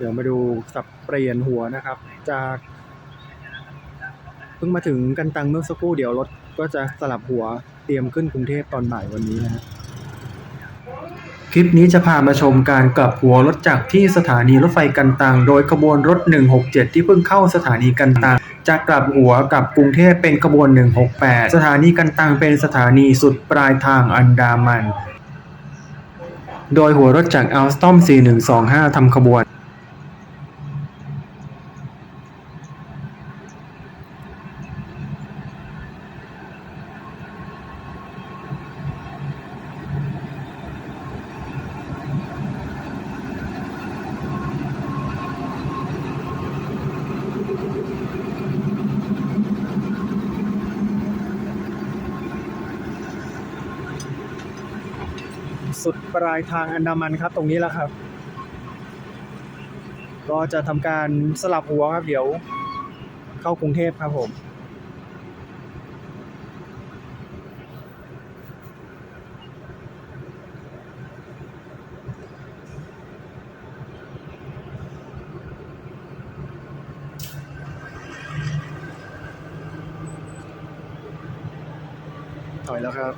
เดี๋ยวมาดูสับเปลี่ยนหัวนะครับ จากเพิ่งมาถึงกันตังเมื่อสักครู่เดี๋ยวรถก็จะสลับหัวเตรียมขึ้นกรุงเทพตอนบ่ายวันนี้นะคลิปนี้จะพามาชมการกลับหัวรถจากที่สถานีรถไฟกันตัง โดยขบวนรถ 167 ที่เพิ่งเข้าสถานีกันตังจะกลับหัวกับกรุงเทพเป็นขบวน 168 สถานีกันตังเป็นสถานีสุดปลายทางอันดามัน โดยหัวรถจากอัลสตอม 4125ทำขบวน สุดปลายทางอันดามันครับ ตรงนี้แล้วครับ ก็จะทำการสลับหัวครับ เดี๋ยว เข้ากรุงเทพครับผมถอยแล้วครับ